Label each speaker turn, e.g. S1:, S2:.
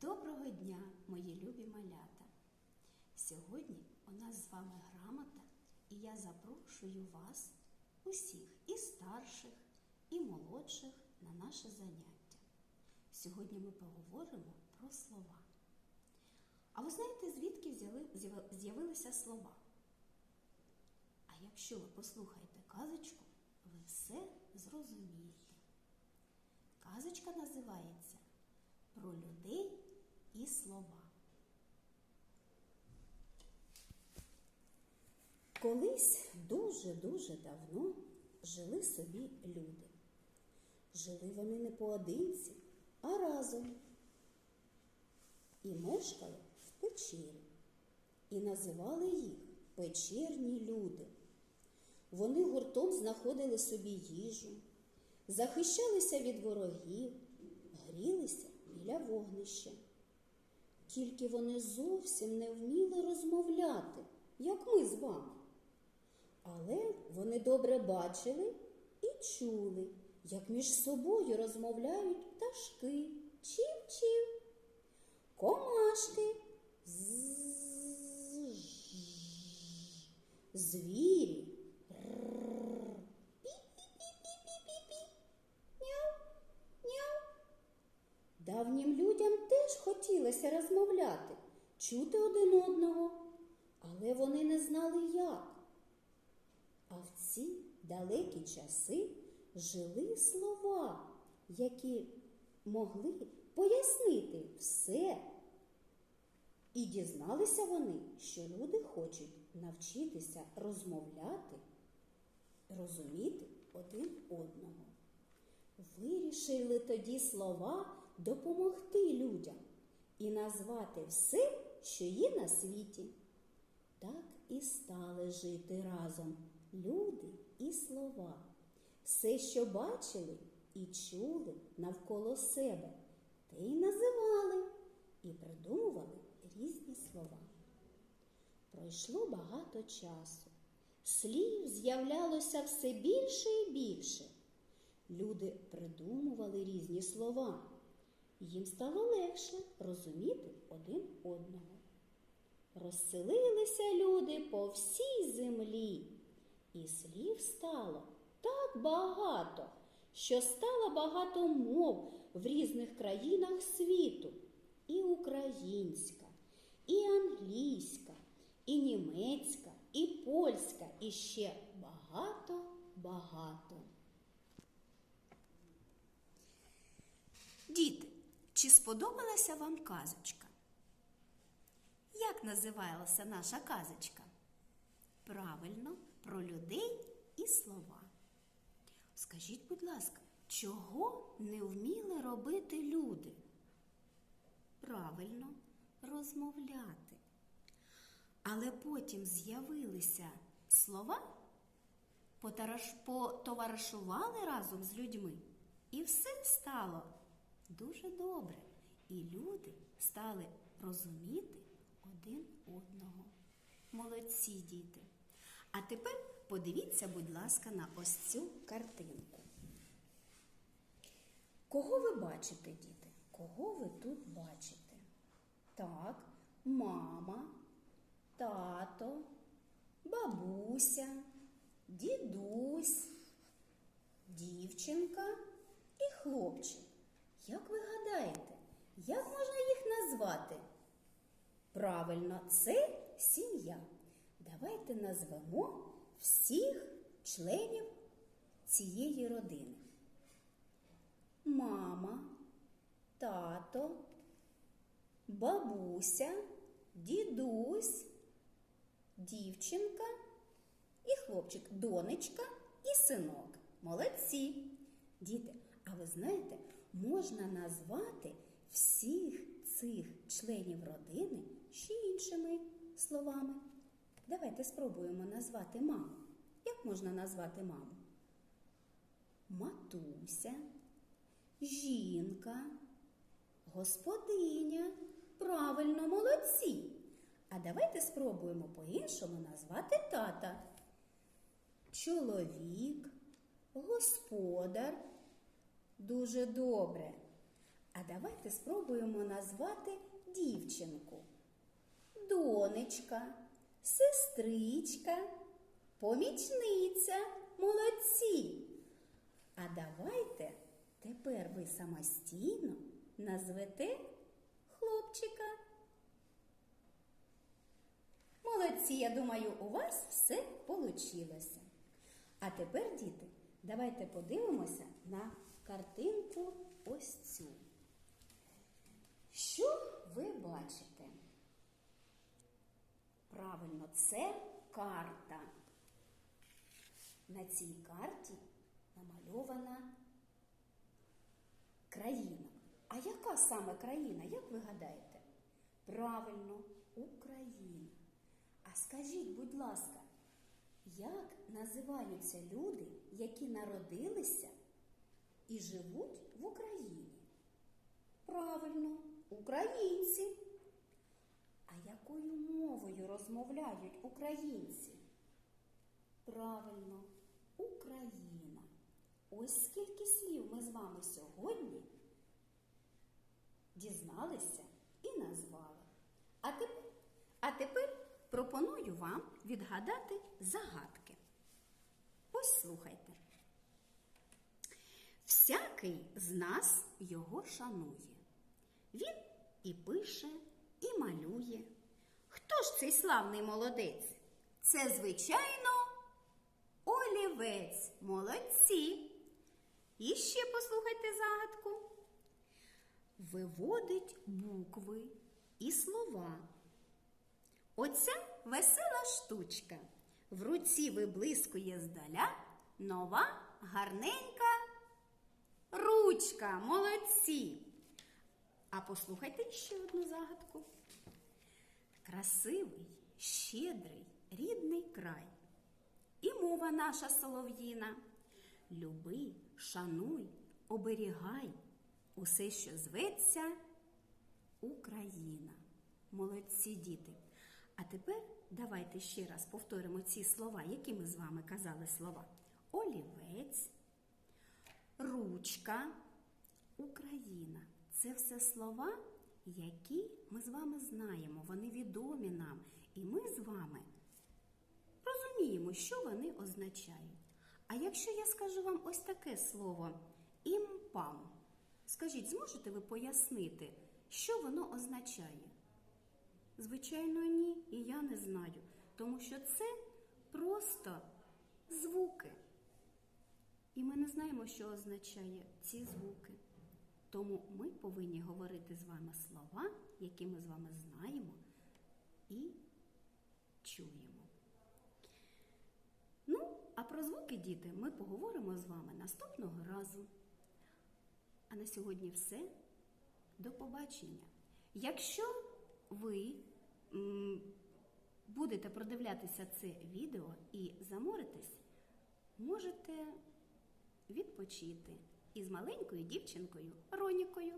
S1: Доброго дня, мої любі малята! Сьогодні у нас з вами грамота, і я запрошую вас, усіх, і старших, і молодших, на наше заняття. Сьогодні ми поговоримо про слова. А ви знаєте, звідки з'явилися слова? А якщо ви послухаєте казочку, ви все зрозумієте. Казочка називається Про людей і слова. Колись дуже-дуже давно жили собі люди. Жили вони не поодинці, а разом. І мешкали в печері. І називали їх печерні люди. Вони гуртом знаходили собі їжу, захищалися від ворогів, грілися біля вогнища. Тільки вони зовсім не вміли розмовляти, як ми з вами. Але вони добре бачили і чули, як між собою розмовляють пташки, чів-чів, комашки, звірі, р-р, пі-пі-пі-пі-пі-пі, няу, няу. Давнім людям теж хотілося розмовляти, чути один одного, але вони не знали як. А в ці далекі часи жили слова, які могли пояснити все. І дізналися вони, що люди хочуть навчитися розмовляти, розуміти один одного. Вирішили тоді слова допомогти людям і назвати все, що є на світі. Так і стали жити разом люди і слова. Все, що бачили і чули навколо себе, те й називали і придумували різні слова. Пройшло багато часу. Слів з'являлося все більше і більше. Люди придумували різні слова. Їм стало легше розуміти один одного. Розселилися люди по всій землі, і слів стало так багато, що стало багато мов в різних країнах світу. І українська, і англійська, і німецька, і польська, і ще багато-багато. Діти, чи сподобалася вам казочка? Як називалася наша казочка? Правильно, про людей і слова. Скажіть, будь ласка, чого не вміли робити люди? Правильно, розмовляти. Але потім з'явилися слова, потоваришували разом з людьми, і все стало дуже добре. І люди стали розуміти один одного. Молодці діти. А тепер подивіться, будь ласка, на ось цю картинку. Кого ви бачите, діти? Кого ви тут бачите? Так, мама, тато, бабуся, дідусь, дівчинка і хлопчик. Як ви гадаєте, як можна їх назвати? Правильно, це сім'я. Давайте назвемо всіх членів цієї родини. Мама, тато, бабуся, дідусь, дівчинка і хлопчик, донечка і синок. Молодці. Діти, а ви знаєте, можна назвати всіх цих членів родини ще іншими словами. Давайте спробуємо назвати маму. Як можна назвати маму? Матуся, жінка, господиня. Правильно, молодці. А давайте спробуємо по-іншому назвати тата. Чоловік, господар. Дуже добре. А давайте спробуємо назвати дівчинку. Донечка, сестричка, помічниця, молодці. А давайте тепер ви самостійно назвете хлопчика. Молодці, я думаю, у вас все вийшло. А тепер, діти, давайте подивимося на картинку ось цю. Що ви бачите? Правильно, це карта. На цій карті намальована країна. А яка саме країна, як ви гадаєте? Правильно, Україна. А скажіть, будь ласка, як називаються люди, які народилися і живуть в Україні? Правильно, українці. А якою мовою розмовляють українці? Правильно, Україна. Ось скільки слів ми з вами сьогодні дізналися і назвали. А тепер, а тепер пропоную вам відгадати загадки. Ось слухайте. Всякий з нас його шанує. Він і пише, і малює. Хто ж цей славний молодець? Це, звичайно, олівець. Молодці. І ще послухайте загадку. Виводить букви і слова. Оця весела штучка. В руці виблискує здаля нова гарненька ручка. Молодці. А послухайте ще одну загадку. Красивий, щедрий, рідний край. І мова наша солов'їна. Люби, шануй, оберігай усе, що зветься Україна. Молодці діти. А тепер давайте ще раз повторимо ці слова, які ми з вами казали слова. Олівець, ручка, Україна. Це все слова, які ми з вами знаємо, вони відомі нам. І ми з вами розуміємо, що вони означають. А якщо я скажу вам ось таке слово імпам, скажіть, зможете ви пояснити, що воно означає? Звичайно, ні, і я не знаю, тому що це просто звуки. І ми не знаємо, що означає ці звуки. Тому ми повинні говорити з вами слова, які ми з вами знаємо і чуємо. Ну, а про звуки, діти, ми поговоримо з вами наступного разу. А на сьогодні все. До побачення. Якщо ви будете продивлятися це відео і заморитесь, можете відпочити із маленькою дівчинкою Ронікою.